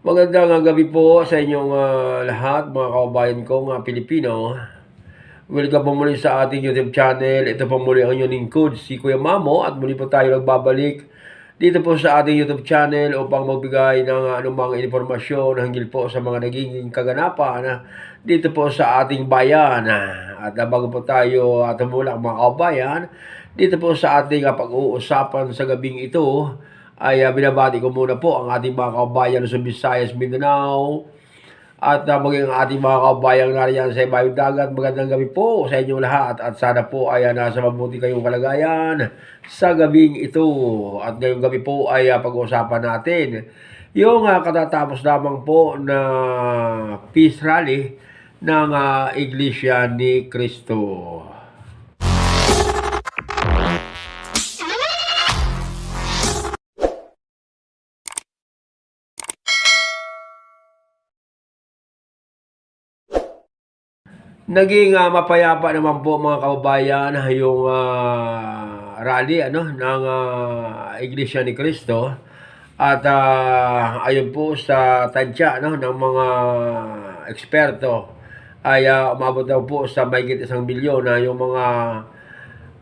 Magandang gabi po sa inyong ah, lahat, mga kaubayan ko, mga Pilipino. Welcome po muli sa ating YouTube channel. Ito po muli ang inyong lingkod, si Kuya Mamo, at muli po tayo nagbabalik dito po sa ating YouTube channel upang magbigay ng ah, anumang informasyon hinggil po sa mga naging kaganapan ah, dito po sa ating bayan. Ah, At ah, bago po tayo at tumulak mga kaubayan, dito po sa ating ah, pag-uusapan sa gabing ito, ay uh, binabati ko muna po ang ating mga kabayan sa Visayas, Mindanao at uh, maging ang ating mga kabayan nariyan sa ibayong dagat. Magandang gabi po sa inyong lahat at sana po ay uh, nasa mabuti kayong kalagayan sa gabing ito. At ngayong gabi po ay uh, pag-uusapan natin yung uh, katatapos lamang po na peace rally ng uh, Iglesia ni Cristo. Naging ah, mapayapa naman po mga kababayan yung ah, rally ano ng ah, Iglesia ni Cristo at ah, ayon po sa tansya no ng mga eksperto ay ah, umabot daw po sa mahigit isang milyon na yung mga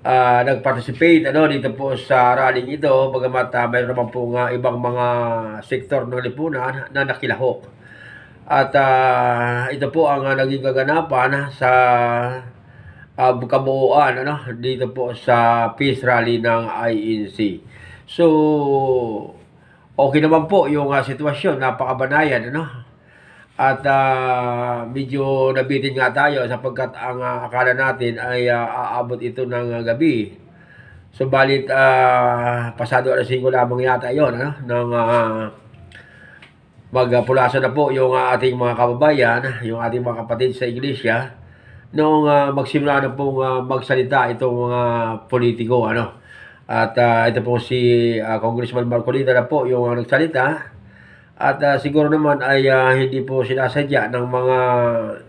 ah, nag-participate ano dito po sa rally ito bagamat ah, mayroon naman po nga ibang mga sektor ng lipunan na nakilahok. At ah, ito po ang ah, naging kaganapan sa uh, kabuuan ano, dito po sa peace rally ng INC. So, okay naman po yung ah, sitwasyon, napakabanayan. Ano? At ah, medyo nabitin nga tayo sapagkat ang ah, akala natin ay ah, aabot ito ng ah, gabi. Subalit, ah, pasado alas 5 lamang yata yon ano, ng ah, magpulasan na po yung uh, ating mga kababayan, yung ating mga kapatid sa iglesia, noong uh, magsimula na pong uh, magsalita itong mga politiko. Ano? At uh, ito po si uh, Congressman Marcolita na po yung uh, nagsalita. At uh, siguro naman ay uh, hindi po sinasadya ng mga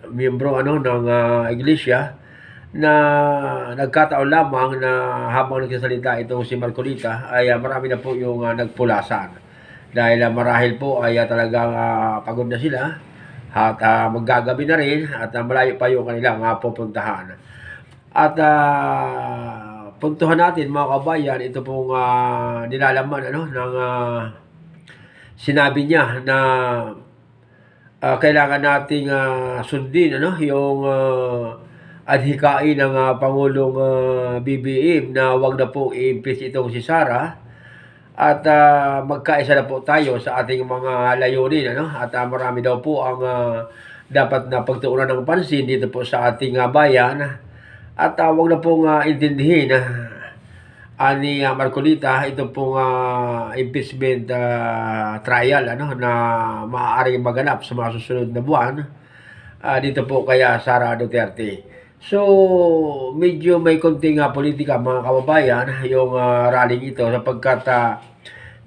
miyembro ano, ng uh, iglesia na nagkataon lamang na habang nagsasalita itong si Marcolita ay uh, marami na po yung uh, nagpulasan dahil uh, marahil po ay uh, talagang uh, pagod na sila at uh, maggagabi na rin at uh, malayo pa yung kanilang uh, pupuntahan. At uh, puntuhan natin mga kabayan, ito pong uh, nilalaman ano, ng uh, sinabi niya na uh, kailangan nating uh, sundin ano, yung uh, adhikain ng uh, Pangulong uh, BBM na wag na pong i-impeach itong si Sara at uh, magkaisa na po tayo sa ating mga layunin ano? At uh, marami daw po ang uh, dapat na pagtuunan ng pansin dito po sa ating uh, bayan. At uh, wag na pong uh, intindihin uh, ani uh, Marcolita ito pong uh, impeachment uh, trial ano? Na maaaring maganap sa mga susunod na buwan uh, dito po kaya Sara Duterte. So, medyo may konting uh, politika mga kababayan yung uh, rallying ito sapagkat uh,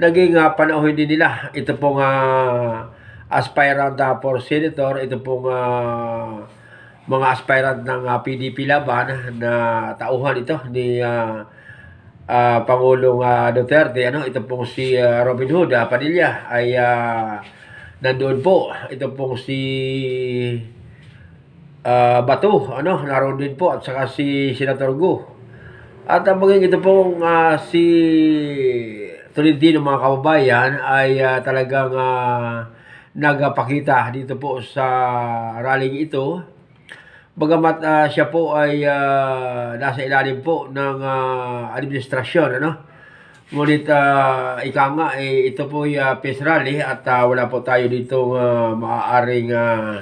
naging uh, panahon din nila. Ito pong uh, aspirant uh, for senator, ito pong uh, mga aspirant ng uh, PDP laban na tauhan ito ni uh, uh, Pangulong uh, Duterte. Ano? Ito pong si uh, Robin Hood uh, Padilla ay uh, nandoon po. Ito pong si uh, Bato, ano, naroon din po at saka si Senator Go. At ang maging ito pong uh, si Tolentino mga kababayan ay uh, talagang uh, nagpakita dito po sa rallying ito. Bagamat uh, siya po ay uh, nasa ilalim po ng uh, administrasyon, ano? Ngunit uh, ika nga, eh, ito po ay uh, peace rally at uh, wala po tayo dito uh, maaaring uh,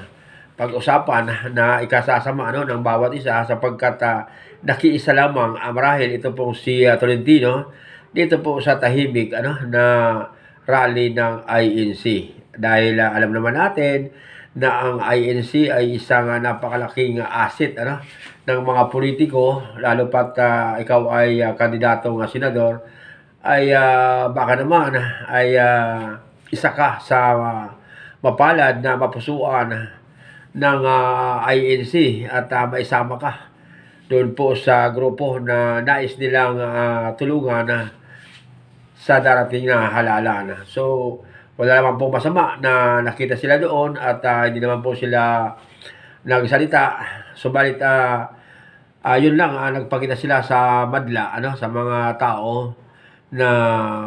pag-usapan na ikasasama ano, ng bawat isa sapagkat uh, nakiisa lamang uh, marahil ito pong si uh, Tolentino dito po sa tahimik ano, na rally ng INC. Dahil uh, alam naman natin na ang INC ay isang uh, napakalaking asset ano, ng mga politiko lalo pat uh, ikaw ay uh, kandidatong uh, senador ay uh, baka naman ay uh, isa ka sa uh, mapalad na mapusuan ng uh, INC at uh, maisama ka doon po sa grupo na nais nilang uh, tulungan na sa darating na halalan. So, wala naman po masama na nakita sila doon at ah, hindi naman po sila nagsalita. Subalit, ah, ah, yun lang, ah, nagpakita sila sa madla, ano, sa mga tao na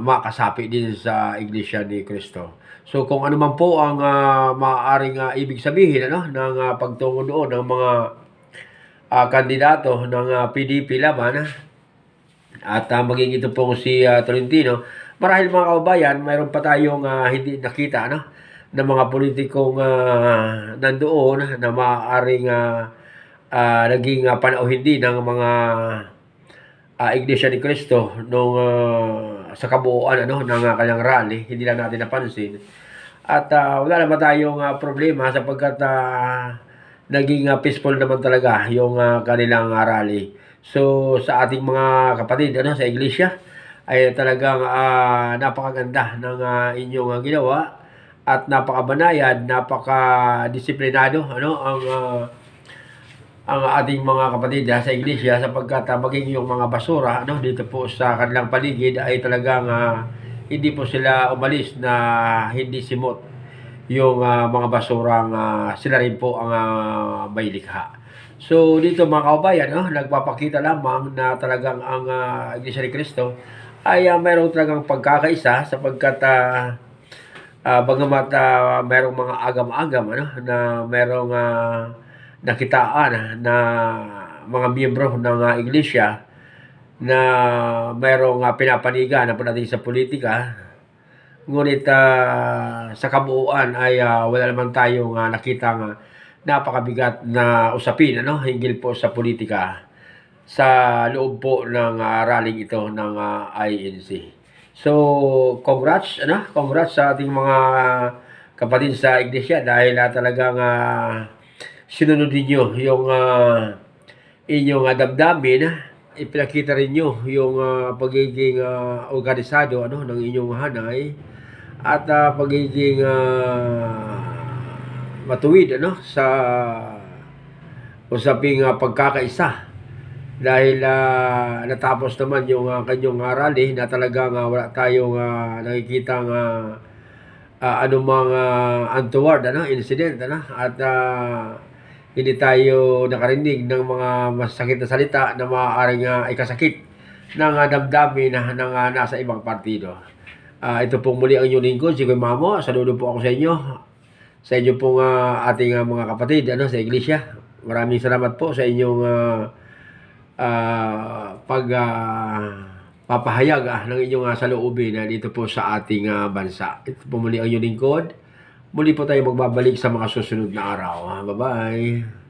makasapi din sa Iglesia ni Cristo. So kung ano man po ang ah, maaaring ah, ibig sabihin ano ng ah, pagtungo doon ng mga ah, kandidato ng ah, PDP laban at uh, maging ito pong si ah, Tolentino, marahil mga kababayan, mayroon pa tayong ah, hindi nakita no ng mga politikong ah, nandoon na maaaring ah, ah, naging uh, panauhin din ng mga ah, Iglesia ni Cristo nung ah, sa kabuuan ano ng ah, kanyang rally, hindi lang natin napansin. At ah, wala naman tayong ah, problema sapagkat ah, naging ah, peaceful naman talaga yung ah, kanilang ah, rally. So sa ating mga kapatid ano sa iglesia ay talagang ah, napakaganda ng ah, inyong ah, ginawa at napakabanayad, napaka-disiplinado ano ang ah, ang ating mga kapatid ah, sa iglesia sapagkat ah, maging yung mga basura ano dito po sa kanilang paligid ay talagang ah, hindi po sila umalis na hindi simot yung ah, mga basurang ah, sila rin po ang ah, may likha. So dito mga kababayan, no, nagpapakita lamang na talagang ang ah, Iglesia ni Cristo ay ah, mayroong talagang pagkakaisa sapagkat ah, ah, bagamat ah, mayroong mga agam-agam ano, na mayroong ah, nakitaan na mga miyembro ng ah, iglesia na mayroong ah, pinapanigan na pagdating sa politika ngunit ah, sa kabuuan ay ah, wala naman tayong uh, nakitang ah, napakabigat na usapin ano hinggil po sa politika sa loob po ng ah, rallying ito ng ah, INC. So, congrats ano, congrats sa ating mga kapatid sa iglesia dahil ah, talagang ah, sinunod ninyo yung ah, inyong uh, damdamin, ipinakita rin nyo yung ah, pagiging ah, organisado ano, ng inyong hanay at ah, pagiging ah, matuwid ano, sa usaping ah, pagkakaisa dahil ah, natapos naman yung uh, kanyang uh, rally na talagang ah, wala tayong uh, nakikita nga uh, anumang uh, untoward ano, incident ano, at ah, hindi tayo nakarinig ng mga masakit na salita na maaaring uh, ikasakit ng uh, damdamin na ng uh, nasa ibang partido. Ah, ito pong muli ang inyong lingkod, si Kuya Mamo. Saludo po ako sa inyo. Sa inyo pong ah, ating ah, mga kapatid ano, sa iglesia. Maraming salamat po sa inyong ah, ah, pag ah, papahayag ah, ng inyong uh, saloobin na dito po sa ating ah, bansa. Ito po muli ang inyong lingkod. Muli po tayo magbabalik sa mga susunod na araw. Bye-bye.